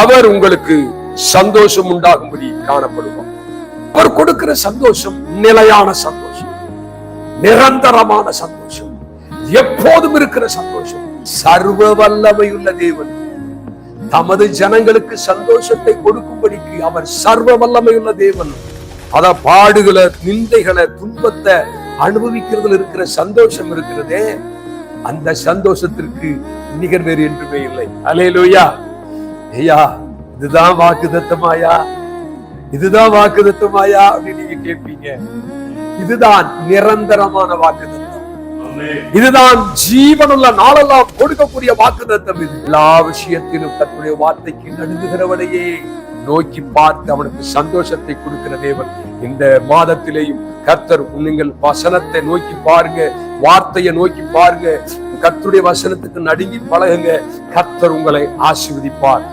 அவர் உங்களுக்கு சந்தோஷம் உண்டாகும்படி காணப்படுவார். அவர் கொடுக்கிற சந்தோஷம் நிலையான சந்தோஷம் நிரந்தரமான சந்தோஷம் எப்போதும் இருக்கிற சந்தோஷம். சர்வ வல்லமையுள்ள தேவன். தமது ஜனங்களுக்கு சந்தோஷத்தை கொடுக்கும்படிக்கு அவர் சர்வ வல்லமையுள்ள தேவன். அத பாடுகளை நிந்தைகளை துன்பத்தை அனுபவிக்கிறதுல இருக்கிற சந்தோஷம் இருக்கிறதே அந்த சந்தோஷத்திற்கு நிகர் வேறு என்றுமே இல்லை. அலேலூயா ஐயா இதுதான் வாக்கு தத்தமாயா இதுதான் வாக்கு தத்தமாயா அப்படின்னு நீங்க கேட்பீங்க. இதுதான் நிரந்தரமான வாக்கு தத்தம் இதுதான் ஜீவனுள்ள நாளெல்லாம் கொடுக்கக்கூடிய வாக்கு தத்தம் இது. எல்லா விஷயத்திலும் தன்னுடைய வார்த்தைக்கு நடுங்குகிறவனையே நோக்கி பார்த்து அவனுக்கு சந்தோஷத்தை கொடுக்கிற தேவன். இந்த மாதத்திலேயும் கர்த்தர் நீங்கள் வசனத்தை நோக்கி பாருங்க வார்த்தையை நோக்கி பாருங்க. கர்த்தருடைய வசனத்துக்கு நடுங்கி பழகுங்க. கர்த்தர் உங்களை ஆசீர்வதிப்பார்.